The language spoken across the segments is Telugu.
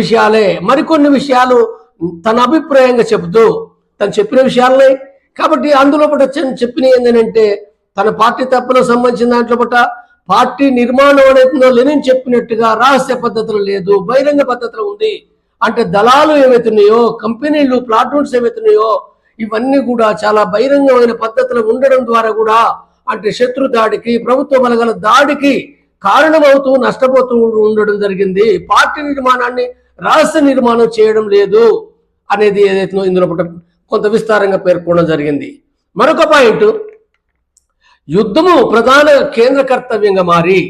విషయాలే మరికొన్ని విషయాలు తన అభిప్రాయంగా చెబుతూ తను చెప్పిన విషయాలనే కాబట్టి అందులో పట చెప్పిన ఏంటంటే తన పార్టీ తప్పులకు సంబంధించిన దాంట్లో పట పార్టీ నిర్మాణం అనేది లెనిన్ చెప్పినట్టుగా రహస్య పద్ధతులు లేదు బహిరంగ పద్ధతులు ఉంది. అంటే దళాలు ఏమవుతున్నాయో కంపెనీలు ప్లాటూన్స్ ఏమవుతున్నాయో ఇవన్నీ కూడా చాలా బహిరంగమైన పద్ధతులు ఉండడం ద్వారా కూడా అంటే శత్రు దాడికి ప్రభుత్వ బలగల దాడికి కారణమవుతూ నష్టపోతూ ఉండడం జరిగింది. పార్టీ నిర్మాణాన్ని రహస్య నిర్మాణం చేయడం లేదు అనేది ఏదైతే ఇందులో కొంత విస్తారంగా పేర్కొనడం జరిగింది. మరొక పాయింట్ యుద్ధము ప్రధాన కేంద్ర కర్తవ్యంగా మారి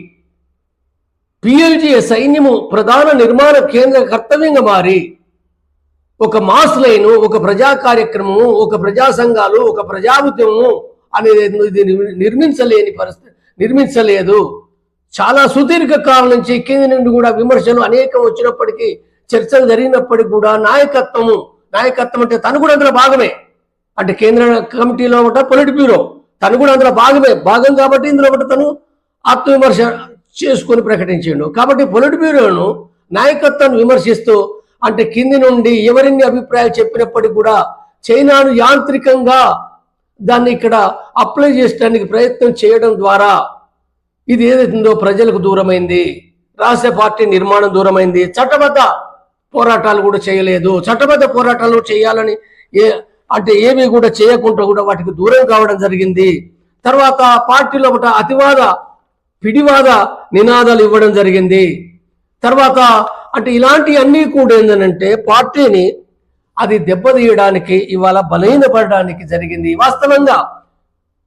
పిఎల్జీ సైన్యము ప్రధాన నిర్మాణ కేంద్ర కర్తవ్యంగా మారి ఒక మాస్ లైన్ ఒక ప్రజా కార్యక్రమము ఒక ప్రజా సంఘాలు ఒక ప్రజా ఉద్యమము అనేది ఇది నిర్మించలేని పరిస్థితి నిర్మించలేదు. చాలా సుదీర్ఘ కాలం నుంచి కింది నుండి కూడా విమర్శలు అనేకం వచ్చినప్పటికీ చర్చలు జరిగినప్పటికీ కూడా నాయకత్వము నాయకత్వం అంటే తను కూడా అందులో భాగమే. అంటే కేంద్ర కమిటీలో ఒకట పొలిట్ బ్యూరో. తను కూడా అందులో భాగమే భాగం కాబట్టి ఇందులో ఒకటి తను ఆత్మవిమర్శ చేసుకొని ప్రకటించిండు. కాబట్టి పొలిట్ బ్యూరోను నాయకత్వాన్ని విమర్శిస్తూ అంటే కింది నుండి ఎవరిని అభిప్రాయాలు చెప్పినప్పటికీ కూడా చైనాను యాంత్రికంగా దాన్ని ఇక్కడ అప్లై చేయడానికి ప్రయత్నం చేయడం ద్వారా ఇది ఏదైతుందో ప్రజలకు దూరమైంది. రాష్ట్ర పార్టీ నిర్మాణం దూరమైంది. చట్టబద్ధ పోరాటాలు కూడా చేయలేదు. చట్టబద్ధ పోరాటాలు చేయాలని ఏ అంటే ఏమీ కూడా చేయకుండా కూడా వాటికి దూరం కావడం జరిగింది. తర్వాత పార్టీలో ఒకట అతివాద పిడివాద నినాదాలు ఇవ్వడం జరిగింది. తర్వాత అంటే ఇలాంటి అన్నీ కూడా ఏంటంటే పార్టీని అది దెబ్బతీయడానికి ఇవాళ బలహీనపడడానికి జరిగింది. వాస్తవంగా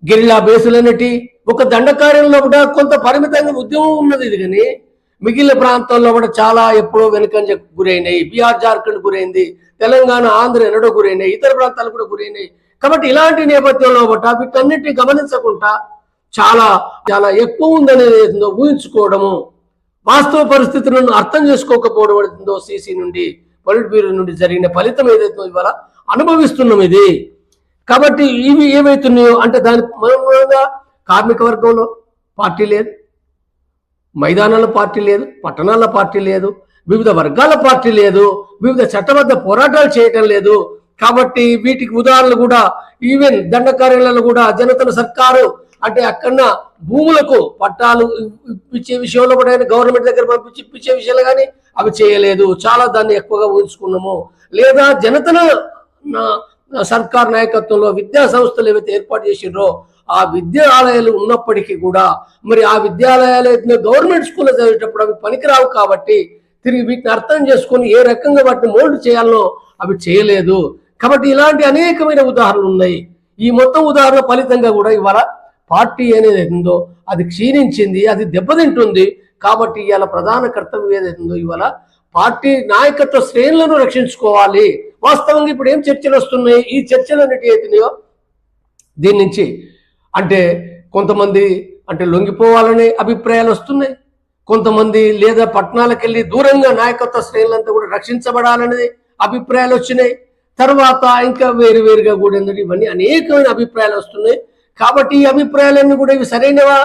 గెరిలా బేసులన్నిటి ఒక దండకార్యంలో కూడా కొంత పరిమితంగా ఉద్యమం ఉన్నది ఇది కానీ మిగిలిన ప్రాంతాల్లో కూడా చాలా ఎప్పుడో వెనుకంజ గురైనాయి. బీహార్ జార్ఖండ్ గురైంది. తెలంగాణ ఆంధ్ర ఎన్నడో గురైనాయి. ఇతర ప్రాంతాలు కూడా గురైనాయి. కాబట్టి ఇలాంటి నేపథ్యంలో బట్ట వీటన్నిటిని గమనించకుండా చాలా చాలా ఎక్కువ ఉందనేది ఏదో ఊహించుకోవడము వాస్తవ పరిస్థితులను అర్థం చేసుకోకపోవడం అవుతుందో సీసీ నుండి పొలిట్ బ్యూరో నుండి జరిగిన ఫలితం ఏదైతుందో ఇవాళ అనుభవిస్తున్నాం ఇది. కాబట్టి ఇవి ఏమవుతున్నాయో అంటే దాని మూలంగా కార్మిక వర్గంలో పార్టీ లేదు. మైదానాల పార్టీ లేదు పట్టణాల పార్టీ లేదు వివిధ వర్గాల పార్టీ లేదు వివిధ చట్టబద్ధ పోరాటాలు చేయటం లేదు. కాబట్టి వీటికి ఉదాహరణలు కూడా ఈవెన్ దండకార్యాలలో కూడా జనతల సర్కారు అంటే అక్కడ భూములకు పట్టాలు ఇప్పించే విషయంలో కూడా గవర్నమెంట్ దగ్గర పంపించి ఇప్పించే విషయాలు కానీ అవి చేయలేదు. చాలా దాన్ని ఎక్కువగా ఊహించుకున్నాము. లేదా జనతల సర్కార్ నాయకత్వంలో విద్యా సంస్థలు ఏవైతే ఏర్పాటు చేసిండ్రో ఆ విద్యాలయాలు ఉన్నప్పటికీ కూడా మరి ఆ విద్యాలయాలు అయితే గవర్నమెంట్ స్కూల్లో చదివేటప్పుడు అవి పనికిరావు కాబట్టి తిరిగి వీటిని అర్థం చేసుకొని ఏ రకంగా వాటిని మోల్డ్ చేయాలనో అవి చేయలేదు. కాబట్టి ఇలాంటి అనేకమైన ఉదాహరణలు ఉన్నాయి. ఈ మొత్తం ఉదాహరణ ఫలితంగా కూడా ఇవాళ పార్టీ అనేది ఉందో అది క్షీణించింది అది దెబ్బతింటుంది. కాబట్టి ఇవాళ ప్రధాన కర్తవ్యం ఏదైతుందో ఇవాళ పార్టీ నాయకత్వ శ్రేణులను రక్షించుకోవాలి. వాస్తవంగా ఇప్పుడు ఏం చర్చలు వస్తున్నాయి? ఈ చర్చలు అనేటివి అవుతున్నాయో దీని నుంచి అంటే కొంతమంది అంటే లొంగిపోవాలనే అభిప్రాయాలు వస్తున్నాయి. కొంతమంది లేదా పట్టణాలకు వెళ్ళి దూరంగా నాయకత్వ శ్రేణులంతా కూడా రక్షించబడాలనేది అభిప్రాయాలు వచ్చినాయి. తర్వాత ఇంకా వేరు వేరుగా కూడా ఏంటంటే ఇవన్నీ అనేకమైన అభిప్రాయాలు వస్తున్నాయి. కాబట్టి ఈ అభిప్రాయాలన్నీ కూడా ఇవి సరైనవా?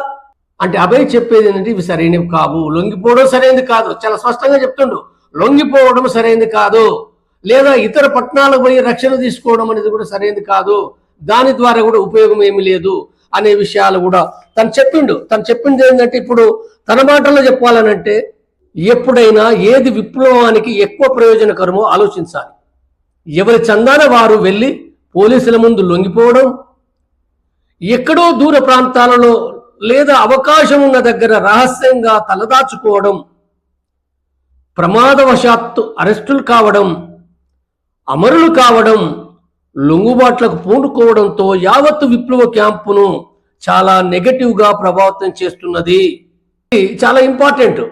అంటే అభయ్ చెప్పేది ఏంటంటే ఇవి సరైనవి కావు. లొంగిపోవడం సరైనది కాదు. చాలా స్పష్టంగా చెప్తుండు. లొంగిపోవడం సరైనది కాదు. లేదా ఇతర పట్టణాలకు పోయి రక్షణ తీసుకోవడం అనేది కూడా సరైనది కాదు. దాని ద్వారా కూడా ఉపయోగం ఏమీ లేదు. అనే విషయాలు కూడా తను చెప్పిండు. తను చెప్పింది ఏంటంటే ఇప్పుడు తన మాటల్లో చెప్పాలనంటే ఎప్పుడైనా ఏది విప్లవానికి ఎక్కువ ప్రయోజనకరమో ఆలోచించాలి. ఎవరి చందాన వారు వెళ్ళి పోలీసుల ముందు లొంగిపోవడం ఎక్కడో దూర ప్రాంతాలలో లేదా అవకాశం ఉన్న దగ్గర రహస్యంగా తలదాచుకోవడం ప్రమాదవశాత్తు అరెస్టులు కావడం అమరులు కావడం లొంగుబాట్లకు పూనుకోవడంతో యావత్తు విప్లవ క్యాంపును చాలా నెగటివ్గా ప్రభావితం చేస్తున్నది. ఇది చాలా ఇంపార్టెంట్.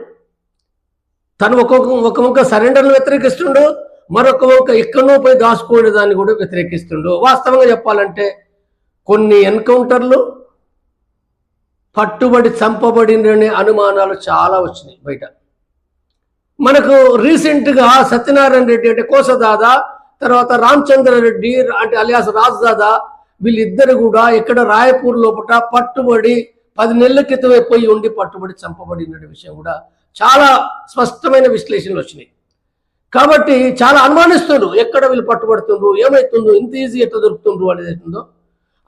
తను ఒక్కొక్క ఒక ముక్క సరెండర్ను వ్యతిరేకిస్తుండు మరొక ముక్క ఎక్కడో పోయి దాచుకోవడం దాన్ని కూడా వ్యతిరేకిస్తుండు. వాస్తవంగా చెప్పాలంటే కొన్ని ఎన్కౌంటర్లు పట్టుబడి చంపబడిననే అనుమానాలు చాలా వచ్చినాయి బయట. మనకు రీసెంట్గా సత్యనారాయణ రెడ్డి అంటే కోసదాదా తర్వాత రామచంద్ర రెడ్డి అంటే అలియాస్ రాజదాదా వీళ్ళిద్దరు కూడా ఇక్కడ రాయపూర్ లోపల పట్టుబడి పది నెలల క్రితమే పోయి ఉండి పట్టుబడి చంపబడిన విషయం కూడా చాలా స్పష్టమైన విశ్లేషణలు వచ్చినాయి. కాబట్టి చాలా అనుమానిస్తున్నారు. ఎక్కడ వీళ్ళు పట్టుబడుతుండ్రు? ఏమవుతుండ్రు ఇంత ఈజీ ఎట్లా దొరుకుతుండ్రు అనేది అవుతుందో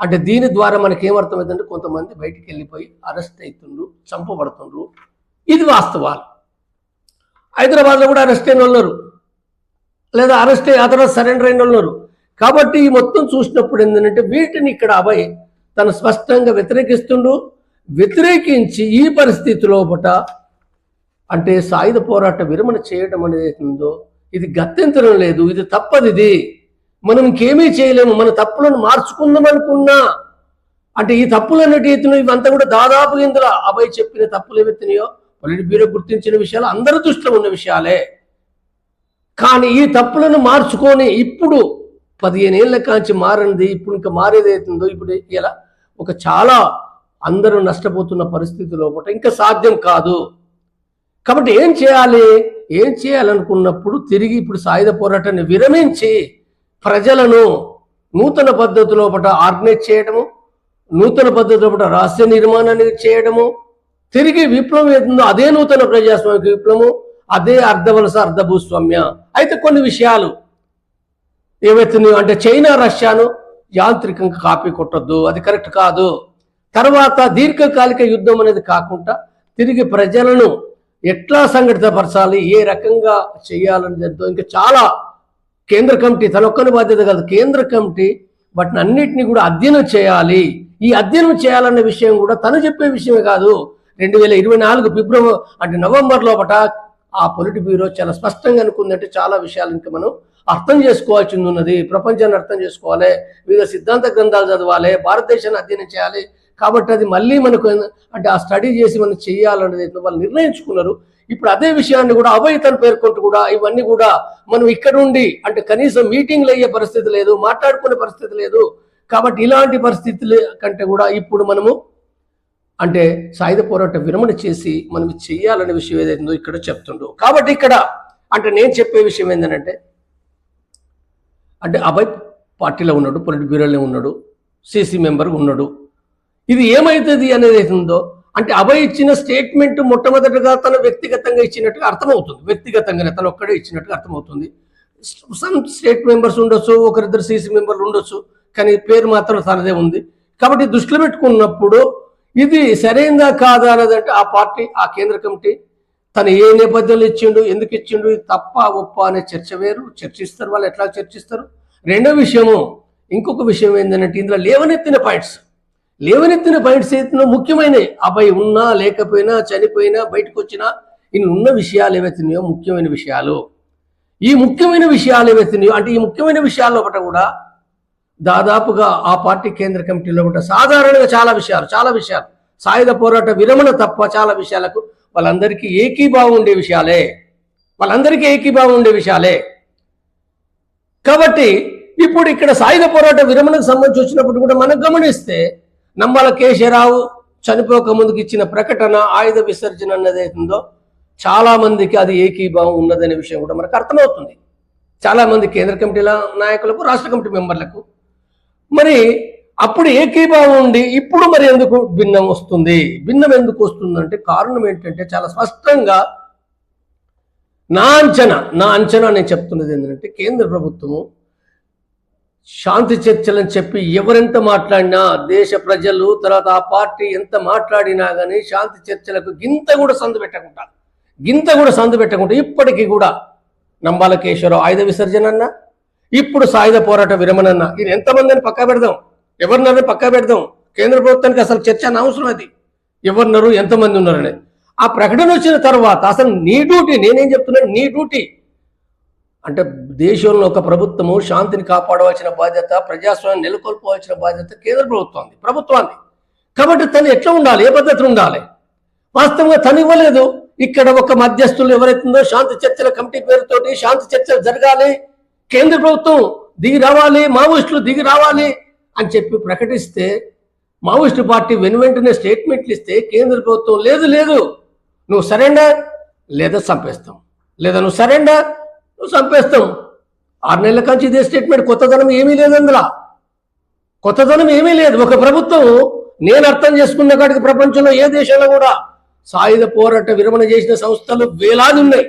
అంటే దీని ద్వారా మనకి ఏమర్థమవుతుందంటే కొంతమంది బయటికి వెళ్ళిపోయి అరెస్ట్ అవుతుండ్రు చంపబడుతుండ్రు. ఇది వాస్తవాలు. హైదరాబాద్లో కూడా అరెస్ట్ అయిన వాళ్ళు లేదా అరెస్ట్ అయ్యి ఆ తర్వాత సరెండర్ అయిన ఉన్నారు. కాబట్టి ఈ మొత్తం చూసినప్పుడు ఏంటంటే వీటిని ఇక్కడ అభయ్ తను స్పష్టంగా వ్యతిరేకిస్తుండు. వ్యతిరేకించి ఈ పరిస్థితి లోపట అంటే సాయుధ పోరాట విరమణ చేయడం అనేది ఉందో ఇది గత్యంతరం లేదు ఇది తప్పది ఇది. మనం ఇంకేమీ చేయలేము మన తప్పులను మార్చుకుందాం అనుకున్నా. అంటే ఈ తప్పులు అన్నట్టు ఎత్తున్నాయి ఇవంతా కూడా దాదాపు ఇందులో అభయ్ చెప్పిన తప్పులు ఏవెత్తున్నాయో పొలిటి బ్యూరో గుర్తించిన విషయాలు అందరి దృష్టిలో ఉన్న విషయాలే. కానీ ఈ తప్పులను మార్చుకొని ఇప్పుడు పదిహేను ఏళ్ళ కాంచి మారింది ఇప్పుడు ఇంకా మారేది అవుతుందో ఇప్పుడు ఇలా ఒక చాలా అందరూ నష్టపోతున్న పరిస్థితి లోపల ఇంకా సాధ్యం కాదు. కాబట్టి ఏం చేయాలి? ఏం చేయాలనుకున్నప్పుడు తిరిగి ఇప్పుడు సాయుధ పోరాటాన్ని విరమించి ప్రజలను నూతన పద్ధతిలో పట ఆర్గనైజ్ చేయడము నూతన పద్ధతిలో పట రాష్ట్ర నిర్మాణాన్ని చేయడము తిరిగి విప్లవం ఏదో అదే నూతన ప్రజాస్వామిక విప్లవము అదే అర్ధవలస అర్ధ భూస్వామ్య అయితే కొన్ని విషయాలు. ఏవైతున్నాయో అంటే చైనా రష్యాను యాంత్రికంగా కాపీ కొట్టద్దు. అది కరెక్ట్ కాదు. తర్వాత దీర్ఘకాలిక యుద్ధం అనేది కాకుండా తిరిగి ప్రజలను ఎట్లా సంఘటితపరచాలి ఏ రకంగా చేయాలని ఇంకా చాలా కేంద్ర కమిటీ తన ఒక్కని బాధ్యత కాదు. కేంద్ర కమిటీ వాటిని అన్నిటినీ కూడా అధ్యయనం చేయాలి. ఈ అధ్యయనం చేయాలన్న విషయం కూడా తను చెప్పే విషయమే కాదు. రెండు వేల ఇరవై నాలుగు ఫిబ్రవరి అంటే నవంబర్ లోపల ఆ పొలిటి బ్యూరో చాలా స్పష్టంగా అనుకుందంటే చాలా విషయాలు ఇంకా మనం అర్థం చేసుకోవాల్సింది ఉన్నది ప్రపంచాన్ని అర్థం చేసుకోవాలి. వివిధ సిద్ధాంత గ్రంథాలు చదవాలి. భారతదేశాన్ని అధ్యయనం చేయాలి. కాబట్టి అది మళ్ళీ మనకు అంటే ఆ స్టడీ చేసి మనం చేయాలనేది వాళ్ళు నిర్ణయించుకున్నారు. ఇప్పుడు అదే విషయాన్ని కూడా అభయతను పేర్కొంటూ కూడా ఇవన్నీ కూడా మనం ఇక్కడ ఉండి అంటే కనీసం మీటింగ్లు అయ్యే పరిస్థితి లేదు మాట్లాడుకునే పరిస్థితి లేదు. కాబట్టి ఇలాంటి పరిస్థితుల కంటే కూడా ఇప్పుడు మనము అంటే సాయుధ పోరాట విరమణ చేసి మనం చేయాలనే విషయం ఏదైతుందో ఇక్కడ చెప్తుండు కాబట్టి ఇక్కడ అంటే నేను చెప్పే విషయం ఏంటంటే అంటే అభయ్ పార్టీలో ఉన్నాడు పొలిట్ బ్యూరోలో ఉన్నాడు సిసి మెంబర్ ఉన్నాడు. ఇది ఏమవుతుంది అనేది ఉందో అంటే అభయ్ ఇచ్చిన స్టేట్మెంట్ మొట్టమొదటిగా తన వ్యక్తిగతంగా ఇచ్చినట్టుగా అర్థమవుతుంది. వ్యక్తిగతంగానే తను ఒక్కడే ఇచ్చినట్టుగా అర్థమవుతుంది. సమ్ స్టేట్ మెంబర్స్ ఉండొచ్చు ఒకరిద్దరు సీసీ మెంబర్లు ఉండొచ్చు కానీ పేరు మాత్రం తనదే ఉంది. కాబట్టి దృష్టిలో పెట్టుకున్నప్పుడు ఇది సరైనదా కాదా అన్నదంటే ఆ పార్టీ ఆ కేంద్ర కమిటీ తను ఏ నేపథ్యంలో ఇచ్చిండు ఎందుకు ఇచ్చిండు ఇది తప్ప ఒప్ప అనే చర్చ వేరు. చర్చిస్తారు వాళ్ళు ఎట్లా చర్చిస్తారు? రెండో విషయము ఇంకొక విషయం ఏంటంటే ఇందులో లేవనెత్తిన పాయింట్స్. లేవనెత్తిన పాయింట్స్ అయితే ముఖ్యమైనవి అబ్బాయి ఉన్నా లేకపోయినా చనిపోయినా బయటకు వచ్చినా ఇన్ని ఉన్న విషయాలు ఏవైతున్నాయో ముఖ్యమైన విషయాలు. ఈ ముఖ్యమైన విషయాలు ఏవైతున్నాయో అంటే ఈ ముఖ్యమైన విషయాల్లో ఒకటి కూడా దాదాపుగా ఆ పార్టీ కేంద్ర కమిటీలో కూడా సాధారణంగా చాలా విషయాలు చాలా విషయాలు. సాయుధ పోరాట విరమణ తప్ప చాలా విషయాలకు వాళ్ళందరికీ ఏకీభావం ఉండే విషయాలే. వాళ్ళందరికీ ఏకీభావం ఉండే విషయాలే. కాబట్టి ఇప్పుడు ఇక్కడ సాయుధ పోరాట విరమణకు సంబంధించి వచ్చినప్పుడు కూడా మనం గమనిస్తే నమ్మల కేశరావు చనిపోక ముందుకు ఇచ్చిన ప్రకటన ఆయుధ విసర్జన అన్నది చాలామందికి చాలా మందికి అది ఏకీభావం ఉన్నదనే విషయం కూడా మనకు అర్థమవుతుంది. చాలా మంది కేంద్ర కమిటీల నాయకులకు రాష్ట్ర కమిటీ మెంబర్లకు మరి అప్పుడు ఏకీభావం ఉండి ఇప్పుడు మరి ఎందుకు భిన్నం వస్తుంది? భిన్నం ఎందుకు వస్తుందంటే కారణం ఏంటంటే చాలా స్పష్టంగా నా అంచనా నా అంచనా నేను చెప్తున్నది ఏంటంటే కేంద్ర ప్రభుత్వము శాంతి చర్చలని చెప్పి ఎవరెంత మాట్లాడినా దేశ ప్రజలు తర్వాత ఆ పార్టీ ఎంత మాట్లాడినా కానీ శాంతి చర్చలకు గింత కూడా సందు పెట్టకుండా గింత కూడా సందు పెట్టకుండా ఇప్పటికీ కూడా నంబాల కేశవరావు ఆయుధ విసర్జన అన్నా ఇప్పుడు సాయుధ పోరాట విరమణ అన్న ఇది ఎంతమందిని పక్కా పెడదాం? ఎవరినన్నా పక్కా పెడదాం? కేంద్ర ప్రభుత్వానికి అసలు చర్చ అనవసరం అవసరం అది. ఎవరున్నారు ఎంతమంది ఉన్నారని. ఆ ప్రకటన వచ్చిన తర్వాత అసలు నీ డ్యూటీ నేనేం చెప్తున్నాను? నీ డ్యూటీ. అంటే దేశంలో ఒక ప్రభుత్వము శాంతిని కాపాడవలసిన బాధ్యత ప్రజాస్వామ్యం నెలకొల్పవలసిన బాధ్యత కేంద్ర ప్రభుత్వాన్ని ప్రభుత్వాన్ని. కాబట్టి తను ఎట్లా ఉండాలి? ఏ పద్ధతి ఉండాలి? వాస్తవంగా తను ఇవ్వలేదు. ఇక్కడ ఒక మధ్యస్థులు ఎవరైతుందో శాంతి చర్చల కమిటీ పేరుతోటి శాంతి చర్చలు జరగాలి. కేంద్ర ప్రభుత్వం దిగి రావాలి మావోయిస్టులు దిగి రావాలి అని చెప్పి ప్రకటిస్తే మావోయిస్టు పార్టీ వెను వెంటనే స్టేట్మెంట్లు ఇస్తే కేంద్ర ప్రభుత్వం లేదు లేదు నువ్వు సరెండర్ లేదా చంపేస్తాం. లేదా నువ్వు సరెండర్ నువ్వు చంపేస్తాం. ఆరు నెలల కాంచి ఇదే స్టేట్మెంట్ కొత్తదనం ఏమీ లేదు అందులో. కొత్తదనం ఏమీ లేదు. ఒక ప్రభుత్వం నేను అర్థం చేసుకున్న కాడికి ప్రపంచంలో ఏ దేశంలో కూడా సాయుధ పోరాట విరమణ చేసిన సంస్థలు వేలాది ఉన్నాయి.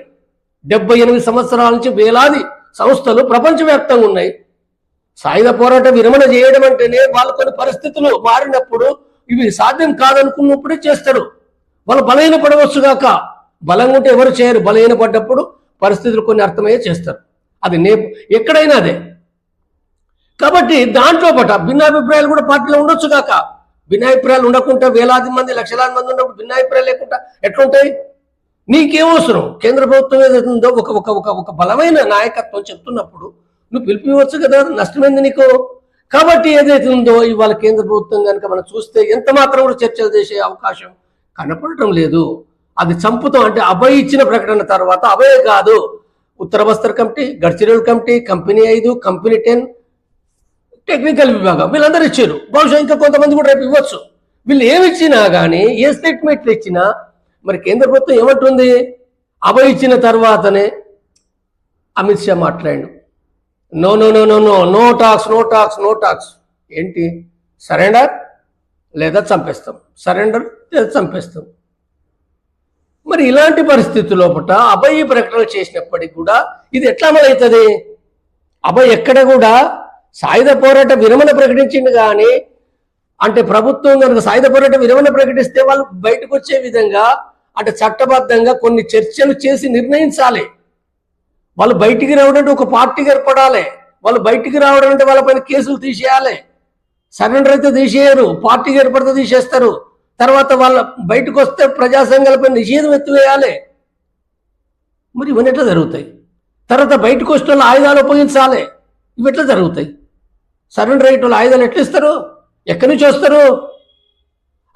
డెబ్బై ఎనిమిది సంవత్సరాల నుంచి వేలాది సంస్థలు ప్రపంచవ్యాప్తంగా ఉన్నాయి. సాయుధ పోరాట విరమణ చేయడం అంటేనే వాళ్ళు కొన్ని పరిస్థితులు మారినప్పుడు ఇవి సాధ్యం కాదనుకున్నప్పుడే చేస్తారు. వాళ్ళు బలహీన పడవచ్చు గాక. బలంగా ఉంటే ఎవరు చేయరు. బలహీన పడ్డప్పుడు పరిస్థితులు కొన్ని అర్థమయ్యే చేస్తారు. అది నే ఎక్కడైనా అదే. కాబట్టి దాంట్లో పట భిన్నాభిప్రాయాలు కూడా పార్టీలో ఉండొచ్చు కాక భిన్నాభిప్రాయాలు ఉండకుండా వేలాది మంది లక్షలాది మంది ఉన్నప్పుడు భిన్నాభిప్రాయాలు లేకుండా ఎట్లుంటాయి? నీకేమవసరం కేంద్ర ప్రభుత్వం ఏదైతే ఉందో ఒక ఒక ఒక ఒక బలమైన నాయకత్వం చెప్తున్నప్పుడు నువ్వు పిలిపివచ్చు కదా? నష్టమైంది నీకు? కాబట్టి ఏదైతే ఉందో ఇవాళ కేంద్ర ప్రభుత్వం కనుక మనం చూస్తే ఎంత మాత్రం కూడా చర్చలు చేసే అవకాశం కనపడటం లేదు. అది చంపుతాం అంటే అభయ్ ఇచ్చిన ప్రకటన తర్వాత అభయ్ కాదు. ఉత్తర Bastar committee Gadchiroli committee company ఐదు కంపెనీ టెన్ టెక్నికల్ విభాగం వీళ్ళందరూ ఇచ్చారు. బహుశా ఇంకా కొంతమంది కూడా రేపు ఇవ్వచ్చు. వీళ్ళు ఏమి ఇచ్చినా కానీ ఏ స్టేట్మెంట్లు ఇచ్చినా మరి కేంద్ర ప్రభుత్వం ఏమంటుంది? అభయ ఇచ్చిన తర్వాతనే అమిత్ షా మాట్లాడు no no no no no no talks no talks no talks. ఏంటి? సరెండర్ లేదా చంపేస్తాం? సరెండర్ లేదా చంపేస్తాం? మరి ఇలాంటి పరిస్థితి లోపల అభయ ప్రకటనలు చేసినప్పటికి కూడా ఇది ఎట్లా అమలవుతుంది? అభయ ఎక్కడ కూడా సాయుధ పోరాట విరమణ ప్రకటించింది కానీ అంటే ప్రభుత్వం కనుక సాయుధ పోరాట విరమణ ప్రకటిస్తే వాళ్ళు బయటకు వచ్చే విధంగా అంటే చట్టబద్ధంగా కొన్ని చర్చలు చేసి నిర్ణయించాలి. వాళ్ళు బయటికి రావడం అంటే ఒక పార్టీకి ఏర్పడాలి. వాళ్ళు బయటికి రావడం అంటే వాళ్ళపైన కేసులు తీసేయాలి. సరెండర్ అయితే తీసేయరు పార్టీకి ఏర్పడితే తీసేస్తారు. తర్వాత వాళ్ళ బయటకు వస్తే ప్రజా సంఘాలపై నిషేధం ఎత్తివేయాలి. మరి ఇవన్నీ ఎట్లా జరుగుతాయి? తర్వాత బయటకు వచ్చిన వాళ్ళు ఆయుధాలు ఉపయోగించాలి. ఇవి ఎట్లా జరుగుతాయి? సరెండర్ అయ్యేటోళ్ళు ఆయుధాలు ఎట్లా ఇస్తారు? ఎక్కడి నుంచి వస్తారు?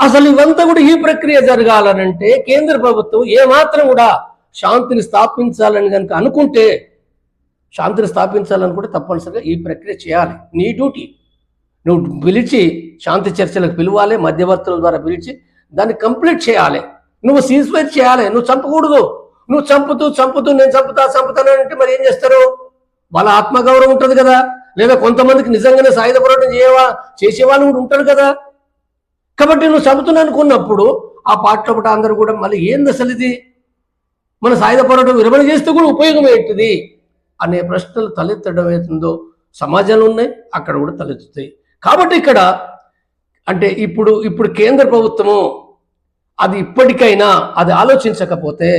అసలు ఇవంతా కూడా ఈ ప్రక్రియ జరగాలనంటే కేంద్ర ప్రభుత్వం ఏమాత్రం కూడా శాంతిని స్థాపించాలని కనుక అనుకుంటే శాంతిని స్థాపించాలనుకుంటే తప్పనిసరిగా ఈ ప్రక్రియ చేయాలి. నీ డ్యూటీ. నువ్వు పిలిచి శాంతి చర్చలకు పిలవాలి మధ్యవర్తుల ద్వారా పిలిచి దాన్ని కంప్లీట్ చేయాలి. నువ్వు సీజ్ఫైర్ చేయాలి. నువ్వు చంపకూడదు. నువ్వు చంపుతూ చంపుతూ నేను చంపుతా చంపుతాను అంటే మరి ఏం చేస్తారు? వాళ్ళ ఆత్మగౌరవం ఉంటుంది కదా. లేదా కొంతమందికి నిజంగానే సాయుధ పోరాటం చేయవా చేసేవాళ్ళు కూడా ఉంటారు కదా. కాబట్టి నువ్వు చదువుతున్నా అనుకున్నప్పుడు ఆ పాటలో ఒకటి అందరూ కూడా మళ్ళీ ఏంది అసలు ఇది? మన సాయుధ పోరాటం విరమణ చేస్తే కూడా ఉపయోగం ఏంటిది? అనే ప్రశ్నలు తలెత్తడం అవుతుందో సమాజంలో ఉన్నాయి అక్కడ కూడా తలెత్తుతాయి. కాబట్టి ఇక్కడ అంటే ఇప్పుడు ఇప్పుడు కేంద్ర ప్రభుత్వము అది ఇప్పటికైనా అది ఆలోచించకపోతే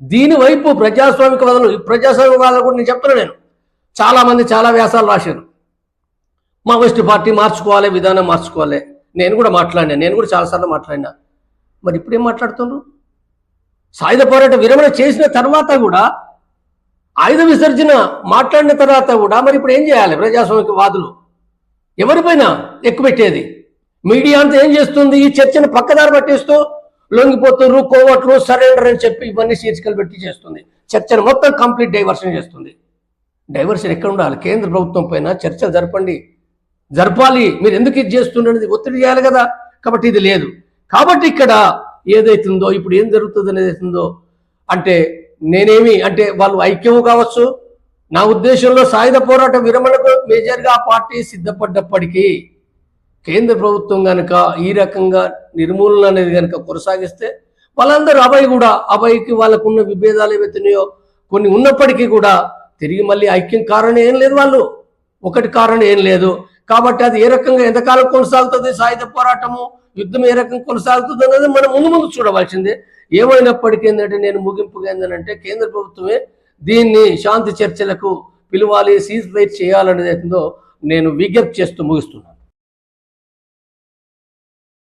దీని వైపు ప్రజాస్వామికవాదులు ప్రజాస్వామిక వాదనలు కూడా నేను చెప్తున్నా నేను. చాలా మంది చాలా వ్యాసాలు రాశారు. మావోయిస్టు పార్టీ మార్చుకోవాలి విధానం మార్చుకోవాలి. నేను కూడా మాట్లాడినా నేను కూడా చాలాసార్లు మాట్లాడినా. మరి ఇప్పుడు ఏం మాట్లాడుతున్నారు సాయుధ పోరాట విరమణ చేసిన తర్వాత కూడా ఆయుధ విసర్జన మాట్లాడిన తర్వాత కూడా మరి ఇప్పుడు ఏం చేయాలి ప్రజాస్వామిక వాదులు? ఎవరిపైన ఎక్కుపెట్టేది? మీడియా అంతా ఏం చేస్తుంది? ఈ చర్చను పక్కదారి పట్టేస్తూ లొంగిపోతున్నారు కోవట్లు సరెండర్ అని చెప్పి ఇవన్నీ శీర్షికలు పెట్టి చేస్తుంది. చర్చను మొత్తం కంప్లీట్ డైవర్షన్ చేస్తుంది. డైవర్షన్ ఎక్కడ ఉండాలి? కేంద్ర ప్రభుత్వం పైన చర్చలు జరపండి. జరపాలి మీరు ఎందుకు ఇది చేస్తుండేది? ఒత్తిడి చేయాలి కదా. కాబట్టి ఇది లేదు. కాబట్టి ఇక్కడ ఏదైతుందో ఇప్పుడు ఏం జరుగుతుంది అనేది అంటే నేనేమి అంటే వాళ్ళు ఐక్యం కావచ్చు. నా ఉద్దేశంలో సాయుధ పోరాట విరమణకు మేజర్గా ఆ పార్టీ సిద్ధపడ్డప్పటికీ కేంద్ర ప్రభుత్వం కనుక ఈ రకంగా నిర్మూలన అనేది కనుక కొనసాగిస్తే వాళ్ళందరూ అభయ్ కూడా అభయ్కి వాళ్ళకున్న విభేదాలు ఏవైతున్నాయో కొన్ని ఉన్నప్పటికీ కూడా తిరిగి మళ్ళీ ఐక్యం కారణం ఏం లేదు వాళ్ళు. ఒకటి కారణం ఏం లేదు. కాబట్టి అది ఏ రకంగా ఎంతకాలం కొనసాగుతుంది సాయుధ పోరాటము యుద్ధం ఏ రకంగా కొనసాగుతుంది అనేది మనం ముందు ముందు చూడవలసిందే. ఏమైనప్పటికీ ఏంటంటే నేను ముగింపుగా ఏంటంటే కేంద్ర ప్రభుత్వమే దీన్ని శాంతి చర్చలకు పిలవాలి సీజ్ ఫైర్ చేయాలనేది నేను విజ్ఞప్తి చేస్తూ ముగిస్తున్నాను.